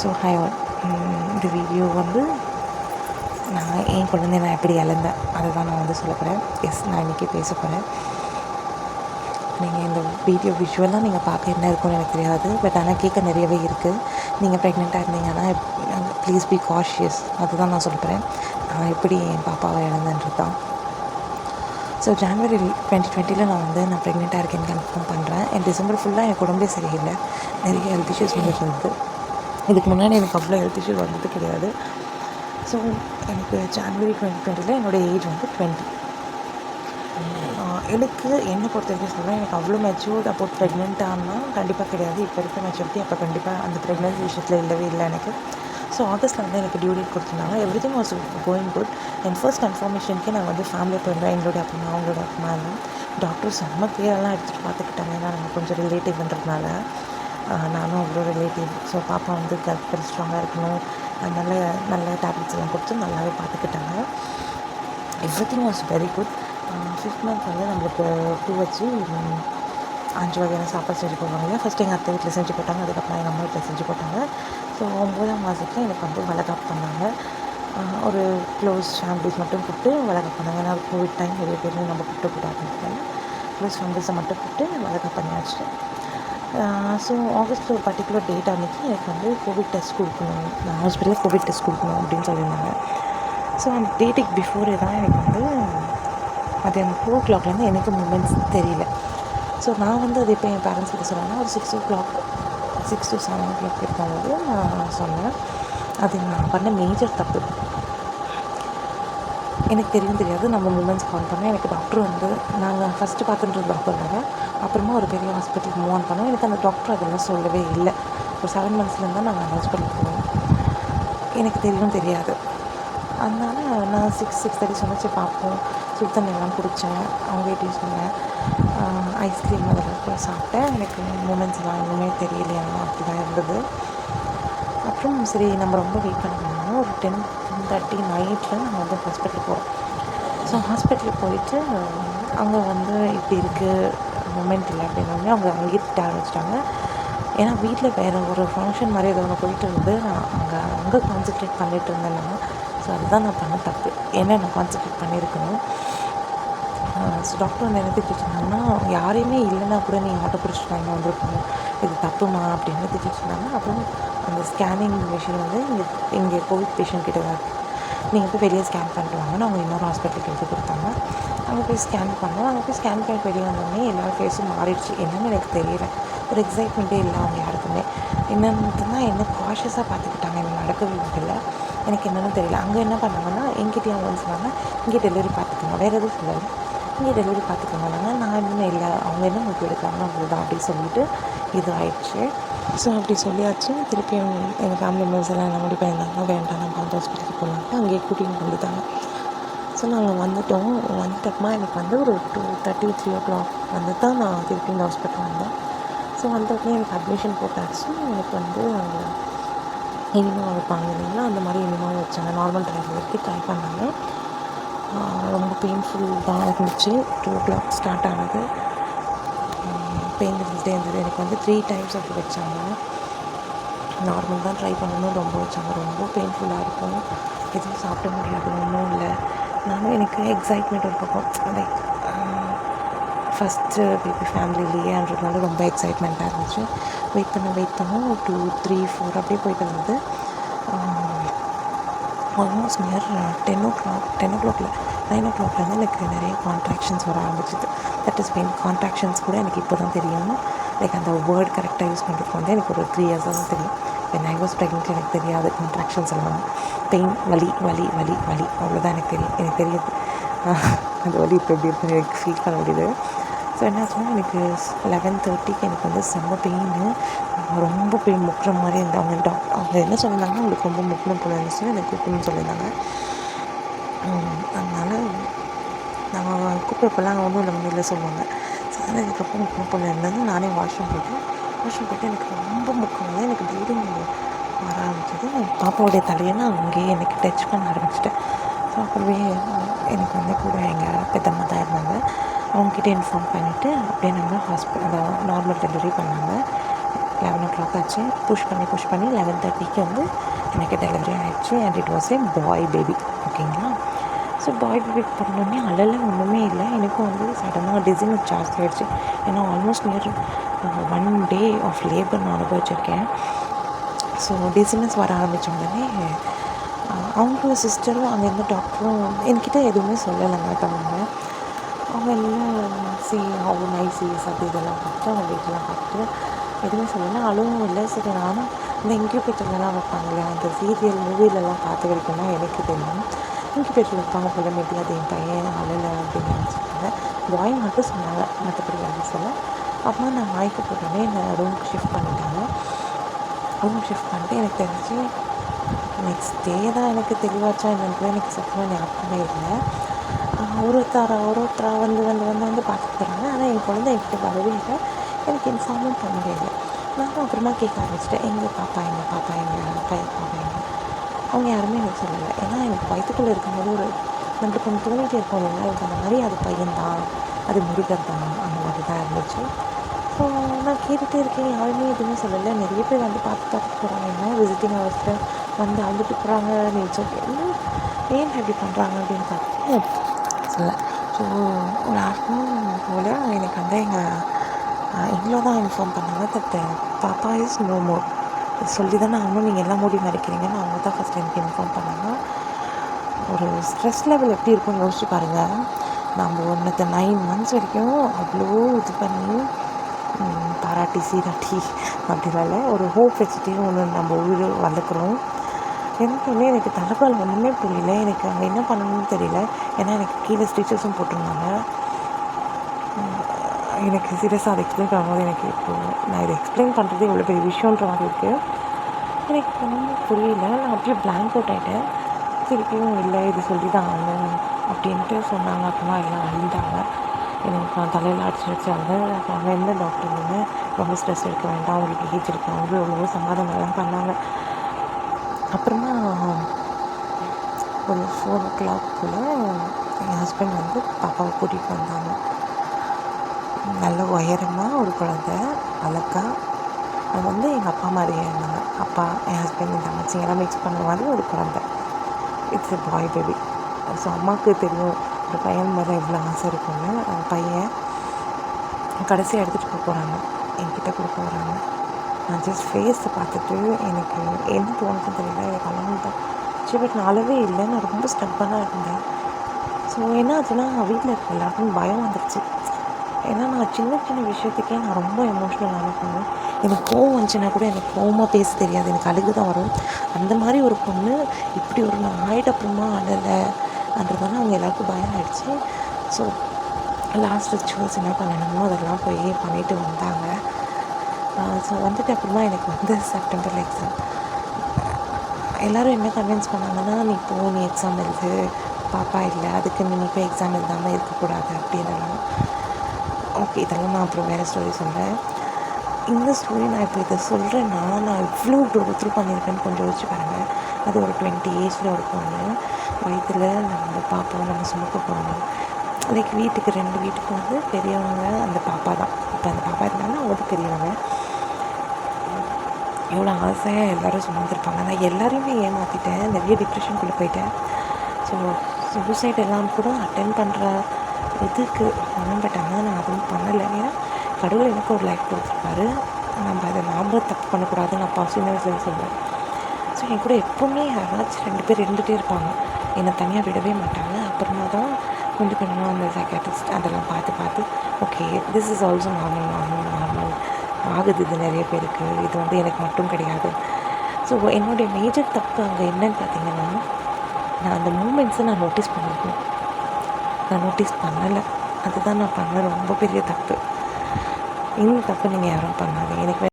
So hi இந்த video வந்து நான் என் குழந்தை நான் எப்படி இழந்தேன்? அதை தான் நான் வந்து சொல்ல போகிறேன் எஸ் நான் இன்றைக்கி பேச போகிறேன் நீங்கள் இந்த வீடியோ விஷுவலாக நீங்கள் பார்க்க என்ன இருக்கும்னு எனக்கு தெரியாது. பட் ஆனால் கேட்க நிறையவே இருக்குது நீங்கள் ப்ரெக்னெண்ட்டாக இருந்தீங்கன்னா ப்ளீஸ் பி காஷியஸ் அதுதான் நான் சொல்கிறேன் நான் எப்படி என் பாப்பாவை இழந்தேன்றது தான். ஸோ ஜான்வரி டுவெண்ட்டி டுவெண்ட்டியில் நான் வந்து நான் ப்ரெக்னெண்ட்டாக இருக்கேன்னு கன்ஃபார்ம் பண்ணுறேன் என் டிசம்பர் ஃபுல்லாக என் குடும்பமே சரியில்லை. நிறைய ஹெல்த் இஷ்யூஸ் வந்துட்டு இருந்தது. இதுக்கு முன்னாடி எனக்கு அவ்வளோ ஹெல்த் இஷ்யூ வந்தது கிடையாது. ஸோ எனக்கு ஜான்வரி டுவெண்ட்டி டுவெண்ட்டியில் என்னோடய ஏஜ் வந்து டுவெண்ட்டி எனக்கு என்னை பொறுத்த வரைக்கும் சொல்கிறேன் எனக்கு அவ்வளோ மெச்சூர்ட் அப்போ ப்ரெக்னெண்ட்டானா கண்டிப்பாக கிடையாது. இப்போ இருக்க மெச்சூரிட்டி அப்போ கண்டிப்பாக அந்த ப்ரெக்னென்சி விஷயத்தில் இல்லவே இல்லை எனக்கு. ஸோ ஆகஸ்ட்டில் வந்து எனக்கு டியூ டேட் கொடுத்துருந்தாங்க. Everything was going good என் ஃபர்ஸ்ட் கன்ஃபர்மேஷனுக்கே நான் வந்து ஃபேமிலியை போயிருந்தேன். எங்களுடைய அப்பா அவங்களோட அப்பா டாக்டர் செம்ம பேரெல்லாம் எடுத்துகிட்டு பார்த்துக்கிட்டாங்க. ஏன்னா நாங்கள் கொஞ்சம் ரிலேட்டிவ்ன்றதுனால நானும் அவ்வளோ ரிலேட்டிவ் ஸோ பாப்பா வந்து கரெக்டாக ஸ்ட்ராங்காக இருக்கணும். நல்ல நல்ல டேப்லெட்ஸ் எல்லாம் கொடுத்து நல்லாவே பார்த்துக்கிட்டாங்க. Everything was very good fifth month வந்து நம்மளுக்கு பூ வச்சு அஞ்சு வகையான சாப்பாடு செஞ்சு போடுவாங்க இல்லையா? ஃபஸ்ட்டு எங்கள் அத்தை வீட்டில் செஞ்சு போட்டாங்க. அதுக்கப்புறம் எங்கள் அம்மா வீட்டில் செஞ்சு போட்டாங்க. ஸோ ஒம்போதாம் மாதத்தில் எனக்கு வந்து வளகாப்பு பண்ணாங்க. ஒரு க்ளோஸ் ஃபேமிலிஸ் மட்டும் கூப்பிட்டு வளகாப்பு பண்ணாங்க. ஏன்னா கோவிட் டைம் நிறைய பேர் நம்ம கூப்பிட்டு கூப்பிட்டக்கூடாதுன்னு க்ளோஸ் ஃபேமிலிஸை மட்டும் கூப்பிட்டு வளகாப்பு பண்ணியாச்சு ஸோ ஆகஸ்ட்டில் ஒரு பர்டிகுலர் டேட் அன்றைக்கி எனக்கு வந்து கோவிட் டெஸ்ட் கொடுக்கணும். நான் ஹாஸ்பிட்டலில் கோவிட் டெஸ்ட் கொடுக்கணும் அப்படின்னு சொல்லியிருந்தாங்க. ஸோ அந்த டேட்டுக்கு பிஃபோரே தான் எனக்கு வந்து அது எனக்கு ஃபோர் ஓ கிளாக்லேருந்து எனக்கு மூமெண்ட்ஸ் தெரியல. ஸோ நான் வந்து அது இப்போ என் பேரண்ட்ஸ் கிட்ட சொன்னேன்னா ஒரு six o'clock six to seven o'clock இருக்கும்போது நான் சொன்னேன் அது நான் பண்ண மேஜர் தப்பு. எனக்கு தெரியும் தெரியாது. நம்ம மூமெண்ட்ஸ் கால் பண்ணேன் எனக்கு டாக்டர் வந்து நாங்கள் ஃபஸ்ட்டு பார்த்துட்டு டாக்டர் வேறு அப்புறமா ஒரு பெரிய ஹாஸ்பிட்டலுக்கு மூவ் ஆன் பண்ணோம். எனக்கு அந்த டாக்டர் அதெல்லாம் சொல்லவே இல்லை. ஒரு செவன் மந்த்ஸ்லேருந்து தான் நாங்கள் அந்த ஹாஸ்பிட்டலுக்கு போவோம் எனக்கு தெரியும் தெரியாது. அதனால நான் சிக்ஸ் சிக்ஸ் தேர்ட்டி சொன்னச்சு பார்ப்போம். சுடு தண்ணியெல்லாம் குடித்தேன் அவங்க வீட்டையும் சொன்னேன் ஐஸ்கிரீம் அதெல்லாம் சாப்பிட்டேன். எனக்கு மூமெண்ட்ஸ் எல்லாம் எதுவுமே தெரியலையா அப்படி தான் இருந்தது. அப்புறம் சரி நம்ம ரொம்ப வெயிட் பண்ண ஒரு டென் செவன் தேர்ட்டி நைட்டில் நாங்கள் வந்து ஹாஸ்பிட்டல் போகிறோம் ஸோ ஹாஸ்பிட்டல் போயிட்டு அங்கே வந்து இப்படி இருக்குது மூமெண்ட் இல்லை அப்படின்னு அவங்க அங்கேயே திட்ட ஆரம்பிச்சிட்டாங்க. ஏன்னா வீட்டில் வேறு ஒரு ஃபங்க்ஷன் மாதிரி ஏதோ ஒன்று போயிட்டு இருந்து நான் அங்கே அங்கே கான்சன்ட்ரேட் பண்ணிகிட்டு இருந்தேன் ஸோ அதுதான் நான் பண்ண தப்பு. ஏன்னா நான் கான்சன்ட்ரேட் பண்ணியிருக்கணும்? ஸோ டாக்டர் வந்து என்ன திட்டிருந்தாங்கன்னா யாரையுமே இல்லைன்னா கூட நீங்கள் ஆட்டோ பிடிச்சிட்டு வாங்க வந்திருக்கணும். இது தப்புமா அப்படின்னு திட்டிட்டு அப்புறம் அந்த ஸ்கேனிங் மிஷின் வந்து இங்கே இங்கே கோவிட் பேஷண்ட் கிட்ட தான் இருக்குது நீங்கள் போய் வெளியே ஸ்கேன் பண்ணிட்டு வாங்கன்னு அவங்க இன்னொரு ஹாஸ்பிட்டலுக்கு எடுத்து கொடுத்தாங்க. அங்கே போய் ஸ்கேன் பண்ணோம். அங்கே போய் ஸ்கேன் பண்ணிட்டு வெளியே வந்தோடனே எல்லா ஃபேஸும் மாறிடுச்சு. என்னென்னு எனக்கு தெரியல. ஒரு எக்ஸைட்மெண்ட்டே இல்லை அவங்க யாருக்குமே. என்னென்னா என்ன காஷியஸாக பார்த்துக்கிட்டாங்க. என்ன நடக்கவே முடியல. எனக்கு என்னென்னு தெரியல. அங்கே என்ன பண்ணாங்கன்னா எங்கிட்டயும் அவங்க சொன்னாங்க இங்கே டெலிவரி பார்த்துக்கணும் வேறு எதுவும் சொல்லலை. இங்கே டெலிவரி பார்த்துக்கோங்க. நான் இன்னும் இல்லை. அவங்க என்ன உங்களுக்கு எடுக்காங்க அவ்வளோதான் அப்படின்னு சொல்லிட்டு இது ஆயிடுச்சு ஸோ அப்படி சொல்லியாச்சு. திருப்பியும் எங்கள் ஃபேமிலி மெம்பர்ஸ் எல்லாம் என்ன முடிவு பண்ணியிருந்தாங்க? வேண்டாம் நம்ம அந்த ஹாஸ்பிட்டலுக்கு போனாங்க அங்கேயே கூட்டிகிட்டு வந்துட்டாங்க. ஸோ நாங்கள் வந்துட்டோம். வந்துட்டப்பமா எனக்கு வந்து ஒரு two thirty three o'clock வந்து தான் நான் திருப்பி இந்த ஹாஸ்பிட்டல் வந்தேன். ஸோ வந்த உடனே எனக்கு அட்மிஷன் போட்டாச்சு. எனக்கு வந்து அங்கே வைப்பாங்க இல்லைங்களா? அந்த மாதிரி இனிமா வச்சாங்க. நார்மல் டெலிவரிக்கு ட்ரை பண்ணாங்க. ரொம்ப பெயின்ஃபுல் தான் இருந்துச்சு. டூ ஓ கிளாக் ஸ்டார்ட் ஆனது பெயின் இருந்துகிட்டே இருந்தது. எனக்கு வந்து த்ரீ டைம்ஸ் அப்படி வச்சாங்க. நார்மல் தான் ட்ரை பண்ணணும். ரொம்ப வச்சாங்க. ரொம்ப பெயின்ஃபுல்லாக இருக்கும். எதுவும் சாப்பிட முடியாது. ஒன்றும் இல்லை. நானும் எனக்கு எக்ஸைட்மெண்ட் ஒரு பக்கம். லைக் ஃபஸ்ட்டு பேபி ஃபேமிலிலேயேன்றதுனால ரொம்ப எக்ஸைட்மெண்ட்டாக இருந்துச்சு. வெயிட் பண்ண வெயிட் பண்ணோம் டூ த்ரீ ஃபோர் அப்படியே போயிட்டு வந்து almost near ten o'clock ten ஓ கிளாக்ல நைன் ஓ கிளாக்லேருந்து எனக்கு நிறைய கான்ட்ராக்ஷன்ஸ் வர ஆரம்பிச்சிது. தட் இஸ் பெயின் கான்ட்ராக்ஷன்ஸ் கூட எனக்கு இப்போ தான் தெரியும். லைக் அந்த வேர்ட் கரெக்டாக யூஸ் பண்ணுறதுக்கு வந்து எனக்கு ஒரு த்ரீ இயர்ஸாக தான் தெரியும். வென் ஐ வாஸ் ப்ரெக்னென்ட் எனக்கு தெரியாது கான்ட்ராக்ஷன்ஸ் எல்லாம். பெயின் வலி வலி வலி வலி அவ்வளோதான் எனக்கு தெரியும். எனக்கு தெரியுது. அந்த வலி இப்போ எப்படி இருக்குன்னு எனக்கு ஃபீல் பண்ண முடியுது. ஸோ என்னாச்சுன்னா எனக்கு லெவன் தேர்ட்டிக்கு எனக்கு வந்து செம்ம பெயின் ரொம்ப பெயின் முக்கிற மாதிரி இருந்தது. அவங்க டாக்டர் அவங்க என்ன சொல்லியிருந்தாங்கன்னா உங்களுக்கு ரொம்ப முக்கின போல இருந்துச்சு எனக்கு கூப்பிடணும்னு சொல்லியிருந்தாங்க. அதனால் நாங்கள் கூப்பிட்றப்பெல்லாம் ஒன்றும் நம்ம இல்லை சொல்லுவாங்க. ஸோ அதனால் எனக்கு ரொம்ப முக்கின போல இருந்தது. நானே வாஷ்ரூம் போயிட்டேன் வாஷ்ரூம் போயிட்டு எனக்கு ரொம்ப முக்கியம் வந்து எனக்கு ப்ளீடிங் வர ஆரம்பிச்சது. பாப்பாவுடைய தலையை நான் அங்கேயே எனக்கு டச் பண்ண ஆரம்பிச்சிட்டேன். ஸோ அப்புறமே எனக்கு வந்து கூட எங்கள் பெத்தம்மா தான் இருந்தாங்க. அவங்கக்கிட்ட இன்ஃபார்ம் பண்ணிவிட்டு அப்படியே நாங்கள் ஹாஸ்பிட்டல் நார்மல் டெலிவரி பண்ணாங்க. லெவன் ஓ கிளாக் ஆச்சு. புஷ் பண்ணி புஷ் பண்ணி லெவன் தேர்ட்டிக்கு வந்து எனக்கு டெலிவரி ஆகிடுச்சு and it was a boy baby ஓகேங்களா ஸோ பாய் பேபி பண்ணோடனே அழல ஒன்றுமே இல்லை. எனக்கும் வந்து சடனாக டிசைன் ஜாஸ்தி ஆகிடுச்சு ஏன்னா almost near one day of labour நான் அனுபவிச்சிருக்கேன். ஸோ டிசினஸ் வர ஆரம்பித்த உடனே uh, அவங்களோட சிஸ்டரும் அங்கேருந்து டாக்டரும் என்கிட்ட எதுவுமே சொல்லலைங்க தவிர அவங்க எல்லாம் சி அவங்க நைசிஸ் அப்படி இதெல்லாம் பார்த்துட்டு அவங்க வீட்டெல்லாம் பார்த்துட்டு எதுவுமே சொல்லலை அழுவும் இல்லை சரி நானும் இந்த இன்க்யூபேட்டர்லாம் வைப்பாங்கல்ல அந்த சீரியல் மூவிலெல்லாம் பார்த்து வரைக்கும்னா எனக்கு தெரியும் இன்க்யூபேட்டர் வைப்பாங்க போல மேபி அது என் பையன் அழலை அப்படின்னு நினச்சிருக்காங்க பாய் மட்டும் சொன்னாங்க மற்றபடி வேறு சொல்ல அப்புறம் நான் வாய்க்கு போட்டோன்னே என்னை ரூமுக்கு ஷிஃப்ட் பண்ணிட்டாங்க ரூம் ஷிஃப்ட் பண்ணிட்டு எனக்கு தெரிஞ்சு நெக்ஸ்ட் டே தான் எனக்கு தெளிவாச்சா என்னன்னு எனக்கு சத்தியமாக ஞாபகமே இல்லை. ஒருத்தர ஒருத்தராக வந்து வந்து வந்து வந்து பார்த்துட்டு போகிறாங்க ஆனால் என் குழந்தை என்கிட்ட வரவே இல்லை. எனக்கு இன்ஃபார்மும் பண்ணவே இல்லை நானும் அப்புறமா கேட்க ஆரம்பிச்சிட்டேன். எங்கள் பாப்பா எங்கள் பாப்பா எங்கள் பையன் பாப்பா எங்க அவங்க யாருமே எனக்கு சொல்லலை. ஏன்னா எனக்கு வயிற்றுக்குள்ளே இருக்கும்போது ஒரு நம்மளுக்கு கொஞ்சம் தோணிட்டே இருக்கும் இல்லைங்களா எனக்கு அந்த மாதிரி அது பையன்தான். அது முடிகள் தான். அந்த மாதிரி தான் இருந்துச்சு. ஸோ நான் கேட்டுகிட்டே இருக்கேன். யாருமே எதுவுமே சொல்லலை. நிறைய பேர் வந்து பார்த்து பார்த்து போகிறாங்க என்ன விசிட்டிங் ஹவர்ஸில் வந்து அழுதுட்டு போகிறாங்க நீச்சல் ஏன் இப்படி பண்ணுறாங்க அப்படின்னு பார்த்து சொல்ல ஸோ ஒரு ஆஃப்டர்நூன் போல் எனக்கு வந்து எங்கள் இவ்வளோ தான் இன்ஃபார்ம் பண்ணாங்க தட் பாப்பா இஸ் நோ மோர் சொல்லி தானே ஆகணும் நீங்கள் எல்லாம் முடிவு மறைக்கிறீங்கன்னு அவங்க தான் ஃபஸ்ட் எனக்கு இன்ஃபார்ம் பண்ணாங்க ஒரு ஸ்ட்ரெஸ் லெவல் எப்படி இருக்கும்னு யோசிச்சு பாருங்கள் நம்ம ஒன்றத்தை நைன் மந்த்ஸ் வரைக்கும் அவ்வளோ இது பண்ணி பாராட்டி சீராட்டி அப்படினால ஒரு ஹோப் வச்சுட்டே ஒன்று நம்ம உயிர் வளர்க்குறோம் எனக்குமே எனக்கு தலைப்பால் ஒன்றுமே புரியல. எனக்கு அங்கே என்ன பண்ணணும்னு தெரியல. ஏன்னா எனக்கு கீழே ஸ்டிச்சஸும் போட்டிருந்தாங்க. எனக்கு சீரியஸாக அதை எக்ஸ்பிளைன் பண்ணும்போது எனக்கு இப்போது நான் இதை எக்ஸ்பிளைன் பண்ணுறது இவ்வளோ பெரிய விஷயன்ற மாதிரி இருக்குது எனக்கு ஒன்றுமே புரியல. நான் அப்படியே பிளாங்க் அவுட் ஆகிட்டேன் திருப்பியும் இல்லை இது சொல்லி தான் ஆகணும் அப்படின்ட்டு சொன்னாங்க. அப்புறமா எல்லாம் அழுந்தாங்க எனக்கு நான் தலையில் அடிச்சு வச்சாங்க. அப்புறம் எந்த டாக்டர் வந்து ரொம்ப ஸ்ட்ரெஸ் எடுக்க வேண்டாம். அவங்களுக்கு ஏஜ் இருக்கு அவங்க எவ்வளவோ சமாதானம்லாம் பண்ணாங்க. அப்புறமா ஒரு ஃபோர் ஓ கிளாக் போல் என் ஹஸ்பண்ட் வந்து பாப்பாவை கூட்டிகிட்டு வந்தாங்க. நல்ல உயரமாக ஒரு குழந்த அழகா. அது வந்து எங்கள் அப்பா மாதிரியே இருந்தாங்க. அப்பா என் ஹஸ்பண்ட் என் தங்கச்சி எல்லாம் மிக்ஸ் பண்ண மாதிரி ஒரு குழந்த. It's a boy baby so அம்மாவுக்கு தெரியும் ஒரு பையன் மேலே எவ்வளோ ஆசை இருக்குன்னு அந்த பையன் கடைசியாக எடுத்துகிட்டு போக போகிறாங்க என்கிட்ட கொடுக்க போகிறாங்க நான் ஜஸ்ட் ஃபேஸை பார்த்துட்டு எனக்கு என்ன தோணுதுன்னு தெரியல எனக்கு அளவுதான் சரி பட் நான் அளவே இல்லை. நான் ரொம்ப ஸ்டப்பனாக இருந்தேன். ஸோ என்ன ஆச்சுன்னா வீட்டில் இருக்க எல்லாருக்கும் பயம் வந்துடுச்சு ஏன்னா நான் சின்ன சின்ன விஷயத்துக்கே நான் ரொம்ப எமோஷ்னல் ஆன எனக்கு கோவம் வந்துச்சுன்னா கூட எனக்கு கோவமாக பேச தெரியாது. எனக்கு அழுகு தான் வரும். அந்த மாதிரி ஒரு பொண்ணு இப்படி ஒரு நான் ஆயிட்ட அப்புறமா அழலை அவங்க எல்லாருக்கும் பயம் ஆயிடுச்சு. ஸோ லாஸ்ட் ரிச்சுவல்ஸ் என்ன பண்ணணுமோ அதெல்லாம் போய் பண்ணிட்டு வந்தாங்க. ஸோ வந்துட்டு அப்புறமா எனக்கு வந்து செப்டம்பரில் எக்ஸாம் எல்லோரும் என்ன கன்வின்ஸ் பண்ணாங்கன்னா நீ போ நீ எக்ஸாம் எழுது. பாப்பா இல்லை அதுக்கு நீ போய் எக்ஸாம் எழுதாமல் இருக்கக்கூடாது அப்படின்னலாம் ஓகே இதெல்லாம் நான் அப்புறம் வேறு ஸ்டோரி சொல்கிறேன் இந்த ஸ்டோரி நான் இப்போ இதை சொல்கிறேன்னா நான் இவ்வளோ த்ரூ பண்ணியிருக்கேன்னு கொஞ்சம் யோசிச்சு பாருங்கள் அது ஒரு டுவெண்ட்டி ஏஜில் ஒரு பொண்ணு வயதில் நம்ம பார்ப்போம் நம்ம சுமக்க போகணும் லைக் வீட்டுக்கு ரெண்டு வீட்டுக்கு வந்து பெரியவங்க அந்த பாப்பா தான். இப்போ அந்த பாப்பா இருந்தாலும் அவங்களுக்கு வந்து எவ்வளோ ஆசையாக எல்லோரும் சுமந்துருப்பாங்க நான் எல்லாரையுமே ஏமாற்றிட்டேன் நிறைய டிப்ரெஷனுக்குள்ளே போயிட்டேன். ஸோ சூசைட் எல்லாம் கூட அட்டன் பண்ணுற இதுக்கு பண்ண பட் ஆனால் நான் அதுவும் பண்ணலை. ஏன்னா கடவுள் எனக்கு ஒரு லைஃப் கொடுத்துருப்பாரு. நம்ம அதை நாம் தப்பு பண்ணக்கூடாதுன்னு அப்பா சின்ன வயசுல சொல்லுவேன் ஸோ என் கூட எப்போவுமே யாராச்சும் ரெண்டு பேர் இருந்துகிட்டே இருப்பாங்க. என்னை தனியாக விடவே மாட்டாங்க. அப்புறமா தான் கொஞ்சம் கொஞ்சமாக அந்த சைக்காட்டிஸ்ட் அதெல்லாம் பார்த்து பார்த்து okay this is also normal normal normal ஆகுது இது நிறைய பேருக்கு. இது வந்து எனக்கு மட்டும் கிடையாது. ஸோ என்னுடைய மேஜர் தப்பு அங்கே என்னன்னு பார்த்தீங்கன்னா நான் அந்த மூமெண்ட்ஸை நான் நோட்டீஸ் பண்ணியிருக்கேன் நான் நோட்டீஸ் பண்ணலை. அதுதான் நான் பண்ண ரொம்ப பெரிய தப்பு. இந்த தப்பு நீங்கள் யாரும் பண்ணாதீங்க. எனக்கு